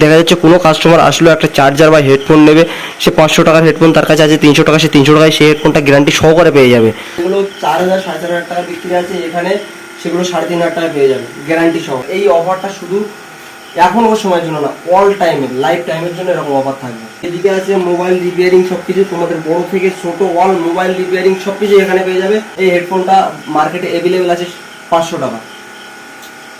দেখা যাচ্ছে কোনো কাস্টমার আসলো, একটা চার্জার বা হেডফোন নেবে, সে পাঁচশো টাকার হেডফোন তার কাছে আছে, তিনশো টাকা, সে তিনশো টাকায় সেই হেডফোনটা গ্যারান্টি সহকারে পেয়ে যাবে। এগুলো চার হাজার, সাড়ে চার হাজার টাকা বিক্রি আছে, এখানে সেগুলো সাড়ে তিন হাজার টাকা পেয়ে যাবে গ্যারান্টি সহ। এই অফারটা শুধু এখন ওর সময়ের জন্য না অল টাইমের লাইফ টাইমের জন্য এরকম অফার থাকবে। এদিকে আছে মোবাইল রিপেয়ারিং সব কিছু তোমাদের বড় থেকে ছোট অল মোবাইল রিপেয়ারিং সব কিছু এখানে পেয়ে যাবে। এই হেডফোনটা মার্কেটে অ্যাভেলেবেল আছে পাঁচশো টাকা,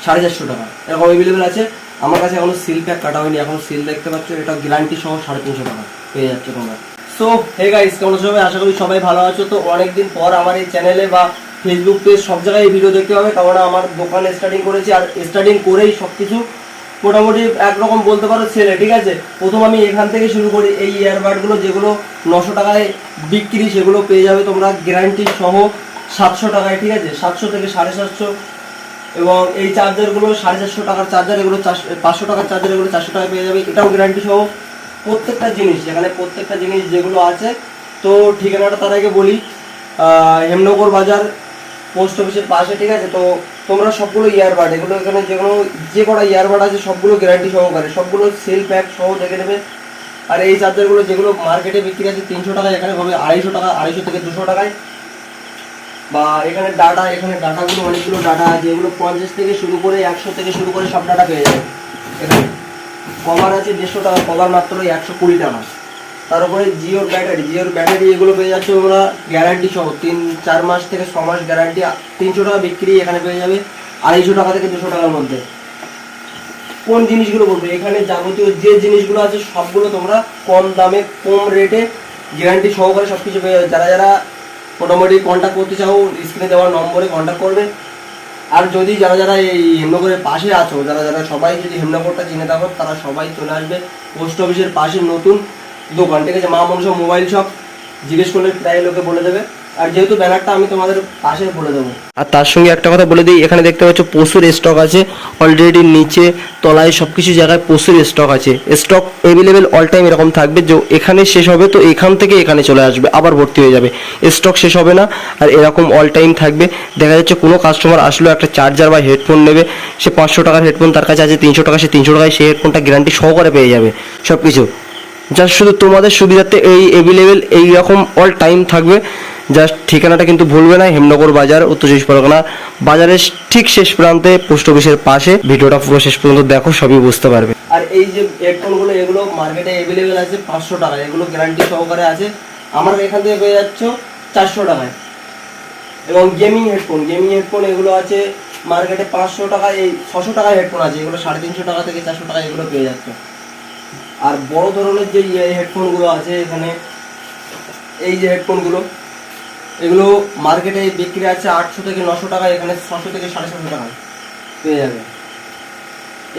সাড়ে চারশো টাকা, এরকম অ্যাভেলেবেল আছে। আমার কাছে এখনও সিল প্যাক কাটা হয়নি, এখন সিল দেখতে পাচ্ছ, এটা গ্যারান্টি সহ সাড়ে তিনশো টাকা পেয়ে যাচ্ছে তোমরা। সো হে গাইস কেমন সবাই? আশা করি সবাই ভালো আছো। তো অনেকদিন পর আমার এই চ্যানেলে বা ফেসবুক পেজ সব জায়গায় এই ভিডিও দেখতে হবে কারণ আমার দোকান স্টার্টিং করেছি আর স্টার্টিং করেই সব কিছু মোটামুটি একরকম বলতে পারো ছেলে, ঠিক আছে? প্রথম আমি এখান থেকে শুরু করি, এই ইয়ারবাডগুলো যেগুলো নশো টাকায় বিক্রি, সেগুলো পেয়ে যাবে তোমরা গ্যারান্টি সহ সাতশো টাকায়, ঠিক আছে? সাতশো থেকে সাড়ে সাতশো এবং এই চার্জারগুলো সাড়ে চারশো টাকার চার্জার এগুলো পাঁচশো টাকার চার্জার এগুলো চারশো টাকায় পেয়ে যাবে। এটাও গ্যারান্টি সহ প্রত্যেকটা জিনিস এখানে প্রত্যেকটা জিনিস যেগুলো আছে, তো ঠিকানাটা তার আগে বলি। হেমনগর বাজার পোস্ট অফিসের পাশে, ঠিক আছে? তো তোমরা সবগুলো ইয়ারবাড এগুলো এখানে যেগুলো যে কটা ইয়ারবাড আছে, সবগুলো গ্যারান্টি সহকারে, সবগুলো সেল প্যাক সহ দেখে নেবে। আর এই চার্জারগুলো যেগুলো মার্কেটে বিক্রি আছে, তিনশো টাকায়, এখানে হবে আড়াইশো টাকা, আড়াইশো থেকে দুশো টাকায়। বা এখানে ডাটা, এখানে ডাটাগুলো, অনেকগুলো ডাটা আছে, এগুলো পঞ্চাশ থেকে শুরু করে একশো থেকে শুরু করে সব ডাটা পেয়ে যাবে। এখানে কভার আছে দেড়শো টাকা, কভার মাত্র একশো কুড়ি টাকা। তার উপরে জিওর ব্যাটারি জিওর ব্যাটারি এগুলো পেয়ে যাচ্ছে ওরা গ্যারান্টি সহ। তিন, চার মাস থেকে ছ মাস গ্যারান্টি, তিনশো টাকা বিক্রি এখানে পেয়ে যাবে, আড়াইশো টাকা থেকে দুশো টাকার মধ্যে। কোন জিনিসগুলো বলব? এখানে যাবতীয় যে জিনিসগুলো আছে সবগুলো তোমরা কম দামে, কম রেটে গ্যারান্টি সহকারে সব কিছু পেয়ে যাবে। যারা যারা মোটামুটি কন্ট্যাক্ট করতে চাও স্ক্রিনে দেওয়ার নম্বরে কন্ট্যাক্ট করবে। আর যদি যারা যারা এই হেমনগরের পাশে আছো, যারা যারা সবাই যদি হেমনগরটা চিনে থাকো, তারা সবাই চলে আসবে পোস্ট অফিসের পাশে নতুন দোকান। ঠিক আছে, মা মনসা মোবাইল শপ জিজ্ঞেস করলে প্রায় লোকে বলে দেবে। আর যেহেতু ব্যানারটা আমি তোমাদের পাশে বলে দেবো। আর তার সঙ্গে একটা কথা বলে দিই, এখানে দেখতে পাচ্ছ প্রচুর স্টক আছে অলরেডি নিচে, তলায় সব কিছু জায়গায় প্রচুর স্টক আছে। স্টক অ্যাভেলেবেল অল টাইম এরকম থাকবে, যে এখানে শেষ হবে, তো এখান থেকে এখানে চলে আসবে, আবার ভর্তি হয়ে যাবে। স্টক শেষ হবে না, আর এরকম অল টাইম থাকবে। দেখা যাচ্ছে কোনো কাস্টমার আসলো, একটা চার্জার বা হেডফোন নেবে, সে পাঁচশো টাকার হেডফোন তার কাছে আছে, তিনশো টাকা, সে তিনশো টাকায় সেই হেডফোনটা গ্যারান্টি সহকারে পেয়ে যাবে সব কিছু জাস্ট শুধু তোমাদের সুবিধার্থে এই অ্যাভেলেবেল এই রকম অল টাইম থাকবে। জাস্ট ঠিকানাটা কিন্তু ভুলবে না, হেমনগর বাজার, উত্তর চব্বিশ পরগনা বাজারের ঠিক শেষ প্রান্তে, পোস্ট অফিসের পাশে। ভিডিওটা পুরো শেষ পর্যন্ত দেখো, সবই বুঝতে পারবে। আর এই যে হেডফোনগুলো এগুলো মার্কেটে অ্যাভেলেবেল আছে পাঁচশো টাকা এগুলো গ্যারান্টি সহকারে আছে। আমার এখান থেকে পেয়ে যাচ্ছ চারশো টাকায়। এবং গেমিং হেডফোন গেমিং হেডফোন এগুলো আছে মার্কেটে পাঁচশো টাকা এই ছশো টাকার হেডফোন আছে। এগুলো সাড়ে তিনশো টাকা থেকে চারশো টাকা এগুলো পেয়ে যাচ্ছে। আর বড় ধরনের যে হেডফোনগুলো আছে এখানে, এই যে হেডফোনগুলো এগুলো মার্কেটে বিক্রি আছে আটশো থেকে নশো টাকা, এখানে ছশো থেকে সাড়ে ছশো টাকা পেয়ে যাবে।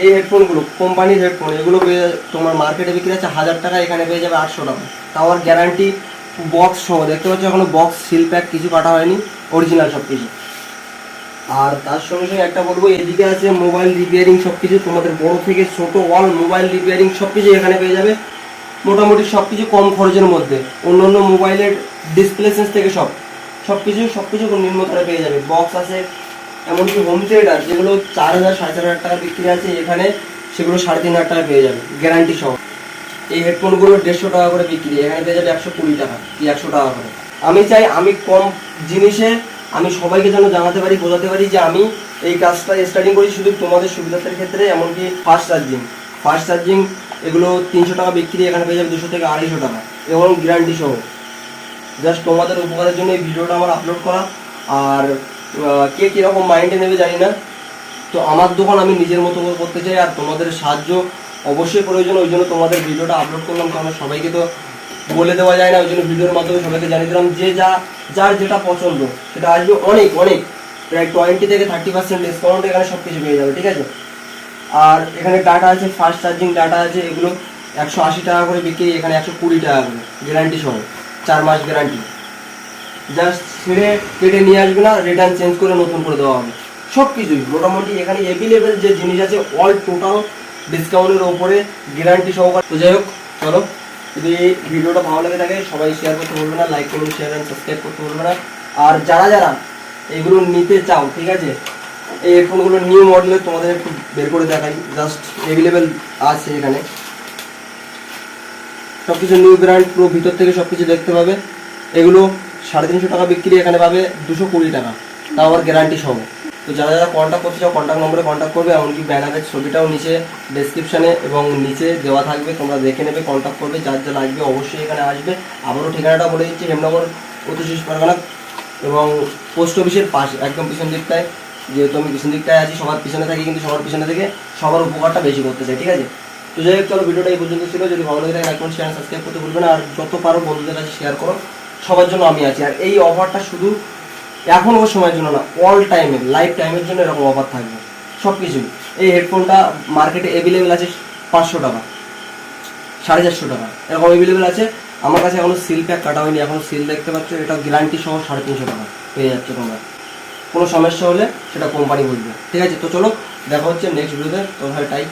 এই হেডফোনগুলো কোম্পানির হেডফোন এগুলো পেয়ে তোমার মার্কেটে বিক্রি আছে হাজার টাকা, এখানে পেয়ে যাবে আটশো টাকা। তাও আর গ্যারান্টি বক্স সহ, দেখতে পাচ্ছ এখনও বক্স সিল প্যাক কিছু কাটা হয়নি অরিজিনাল সব কিছু আর তার সঙ্গে সঙ্গে একটা বলব, এদিকে আছে মোবাইল রিপেয়ারিং সব কিছু তোমাদের বড় থেকে ছোট অল মোবাইল রিপেয়ারিং সব কিছু এখানে পেয়ে যাবে। মোটামুটি সব কিছু কম খরচের মধ্যে। অন্য অন্য মোবাইলের ডিসপ্লে থেকে সব। সব কিছু সব কিছু নিম্নতরে পেয়ে যাবে। বক্স আছে, এমনকি হোম থিয়েটার যেগুলো চার হাজার, সাড়ে চার হাজার টাকা বিক্রি আছে, এখানে সেগুলো সাড়ে তিন হাজার টাকা পেয়ে যাবে গ্যারান্টি সহ। এই হেডফোনগুলো দেড়শো টাকা করে বিক্রি, এখানে পেয়ে যাবে একশো কুড়ি টাকা কি একশো টাকা করে। আমি চাই, আমি কম জিনিসে, আমি সবাইকে যেন জানাতে পারি, বোঝাতে পারি যে আমি এই কাজটা স্টার্টিং করি শুধু তোমাদের সুবিধার্থের ক্ষেত্রে, এমনকি ফাস্ট চার্জিং ফাস্ট চার্জিং এগুলো তিনশো টাকা বিক্রি, এখানে পেয়ে যাবে দুশো থেকে আড়াইশো টাকা, এবং গ্যারান্টি সহ। জাস্ট তোমাদের উপকারের জন্য এই ভিডিওটা আমার আপলোড করা। আর কে কীরকম মাইন্ডে নেবে জানি না। তো আমার দোকান আমি নিজের মতো করে করতে চাই, আর তোমাদের সাহায্য অবশ্যই প্রয়োজন, ওই জন্য তোমাদের ভিডিওটা আপলোড করলাম, কারণ সবাইকে তো বলে দেওয়া যায় না, ওই জন্য ভিডিওর মাধ্যমে সবাইকে জানিয়ে দিলাম যে যা, যার যেটা পছন্দ, সেটা আসবে অনেক অনেক। প্রায় টোয়েন্টি থেকে থার্টি পার্সেন্ট ডিসকাউন্ট এখানে সব কিছু পেয়ে যাবে, ঠিক আছে? আর এখানে ডাটা আছে ফাস্ট চার্জিং ডাটা আছে, এগুলো একশো আশি টাকা করে বিক্রি, এখানে একশো কুড়ি টাকা করে গ্যারান্টি সহ। চার মাস গ্যারান্টি জাস্ট ছেড়ে কেটে নিয়ে আসবে না রিটার্ন চেঞ্জ করে নতুন করে দেওয়া হবে। সব কিছুই মোটামুটি এখানে অ্যাভেলেবেল যে জিনিস আছে অল টোটাল ডিসকাউন্টের ওপরে গ্যারান্টি সহকারে। তো যাই হোক, চলো, যদি ভিডিওটা ভালো লাগে থাকে, সবাই শেয়ার করতে বলবে না লাইক করুন শেয়ার অ্যান্ড সাবস্ক্রাইব করতে বলবে না। আর যারা যারা এগুলো নিতে চাও, ঠিক আছে, এই হেডফোনগুলো নিউ মডেলের তোমাদের একটু বের করে দেখাই। জাস্ট অ্যাভেলেবেল আছে এখানে। সব কিছু নিউ ব্র্যান্ড পুরো ভিতর থেকে সব কিছু দেখতে পাবে। এগুলো সাড়ে তিনশো টাকা বিক্রি এখানে পাবে, দুশো কুড়ি টাকা। তাও আবার গ্যারান্টি সহ। তো যারা যারা কন্ট্যাক্ট করতে চাও কন্ট্যাক্ট নম্বরে কন্ট্যাক্ট করবে, এমনকি ব্যানারের ছবিটাও নিচে ডেসক্রিপশানে এবং নিচে দেওয়া থাকবে। তোমরা দেখে নেবে কন্ট্যাক্ট করবে, যার যা লাগবে অবশ্যই এখানে আসবে। আবারও ঠিকানাটা বলে দিচ্ছি, হেমনগর চব্বিশ পরগনা এবং পোস্ট অফিসের পাশে, একদম পিছন দিকটায়। যেহেতু আমি পিছন দিকটায় আছি, সবার পিছনে থাকি, কিন্তু সবার পিছনে থেকে সবার উপকারটা বেশি করতে চাই, ঠিক আছে? তো যাই হোক চলো ভিডিওটা এই পর্যন্ত ছিল। যদি ভালো লাগে করুন চ্যানেল সাবস্ক্রাইব করতে ভুলবে না। আর যত পারো বন্ধুদের কাছে শেয়ার করো। সবার জন্য আমি আছি। আর এই অফারটা শুধু এখন ও সময়ের জন্য না অল টাইমের লাইফ টাইমের জন্য এরকম অফার থাকবে। সব কিছুই এই হেডফোনটা মার্কেটে অ্যাভেলেবেল আছে পাঁচশো টাকা, সাড়ে চারশো টাকা। এরকম অ্যাভেলেবেল আছে। আমার কাছে এখনও সিল প্যাক কাটা হয়নি। এখন সিল দেখতে পাচ্ছ, এটা গ্যারান্টি সহ সাড়ে তিনশো টাকা পেয়ে যাচ্ছে তোমরা। কোনো সমস্যা হলে সেটা কোম্পানি বলবে। ঠিক আছে? তো চলো, দেখা হচ্ছে নেক্সট ভিডিওতে তো। ভাই টাই